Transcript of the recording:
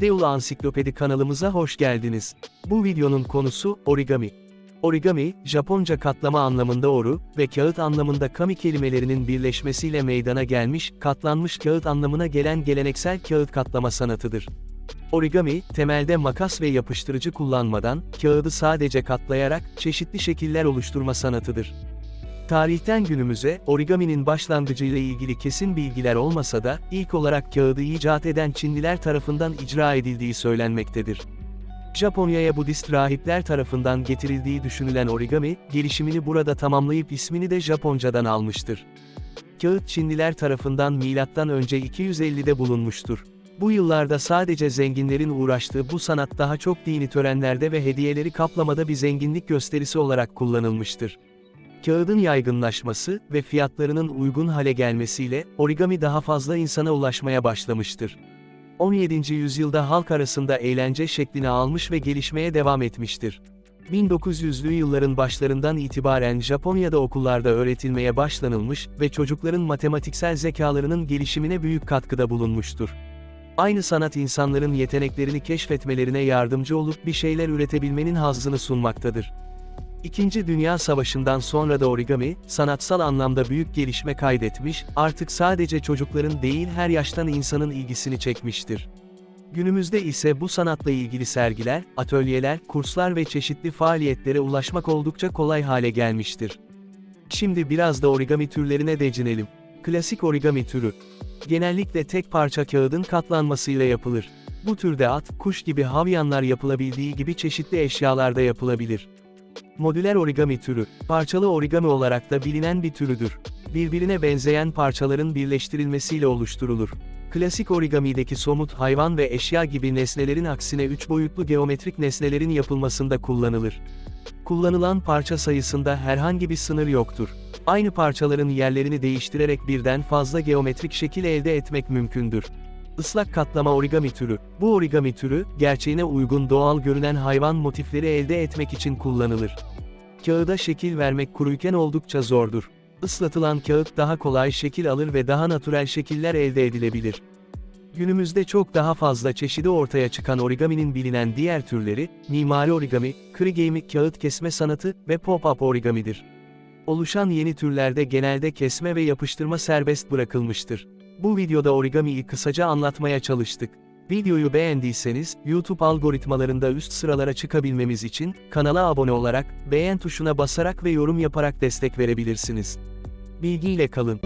Videolu Ansiklopedi kanalımıza hoş geldiniz. Bu videonun konusu origami. Origami, Japonca katlama anlamında oru ve kağıt anlamında kami kelimelerinin birleşmesiyle meydana gelmiş, katlanmış kağıt anlamına gelen geleneksel kağıt katlama sanatıdır. Origami, temelde makas ve yapıştırıcı kullanmadan, kağıdı sadece katlayarak, çeşitli şekiller oluşturma sanatıdır. Tarihten günümüze, origaminin başlangıcıyla ilgili kesin bilgiler olmasa da, ilk olarak kağıdı icat eden Çinliler tarafından icra edildiği söylenmektedir. Japonya'ya Budist rahipler tarafından getirildiği düşünülen origami, gelişimini burada tamamlayıp ismini de Japoncadan almıştır. Kağıt Çinliler tarafından önce 250'de bulunmuştur. Bu yıllarda sadece zenginlerin uğraştığı bu sanat daha çok dini törenlerde ve hediyeleri kaplamada bir zenginlik gösterisi olarak kullanılmıştır. Kağıdın yaygınlaşması ve fiyatlarının uygun hale gelmesiyle origami daha fazla insana ulaşmaya başlamıştır. 17. yüzyılda halk arasında eğlence şeklini almış ve gelişmeye devam etmiştir. 1900'lü yılların başlarından itibaren Japonya'da okullarda öğretilmeye başlanılmış ve çocukların matematiksel zekalarının gelişimine büyük katkıda bulunmuştur. Aynı sanat insanların yeteneklerini keşfetmelerine yardımcı olup bir şeyler üretebilmenin hazzını sunmaktadır. İkinci Dünya Savaşı'ndan sonra da origami, sanatsal anlamda büyük gelişme kaydetmiş, artık sadece çocukların değil her yaştan insanın ilgisini çekmiştir. Günümüzde ise bu sanatla ilgili sergiler, atölyeler, kurslar ve çeşitli faaliyetlere ulaşmak oldukça kolay hale gelmiştir. Şimdi biraz da origami türlerine değinelim. Klasik origami türü. Genellikle tek parça kağıdın katlanmasıyla yapılır. Bu türde at, kuş gibi havyanlar yapılabildiği gibi çeşitli eşyalarda yapılabilir. Modüler origami türü, parçalı origami olarak da bilinen bir türüdür. Birbirine benzeyen parçaların birleştirilmesiyle oluşturulur. Klasik origamideki somut hayvan ve eşya gibi nesnelerin aksine üç boyutlu geometrik nesnelerin yapılmasında kullanılır. Kullanılan parça sayısında herhangi bir sınır yoktur. Aynı parçaların yerlerini değiştirerek birden fazla geometrik şekil elde etmek mümkündür. Islak katlama origami türü. Bu origami türü, gerçeğine uygun doğal görünen hayvan motifleri elde etmek için kullanılır. Kağıda şekil vermek kuruyken oldukça zordur. Islatılan kağıt daha kolay şekil alır ve daha natürel şekiller elde edilebilir. Günümüzde çok daha fazla çeşidi ortaya çıkan origaminin bilinen diğer türleri, mimari origami, krigami kağıt kesme sanatı ve pop-up origamidir. Oluşan yeni türlerde genelde kesme ve yapıştırma serbest bırakılmıştır. Bu videoda origamiyi kısaca anlatmaya çalıştık. Videoyu beğendiyseniz, YouTube algoritmalarında üst sıralara çıkabilmemiz için, kanala abone olarak, beğen tuşuna basarak ve yorum yaparak destek verebilirsiniz. Bilgiyle kalın.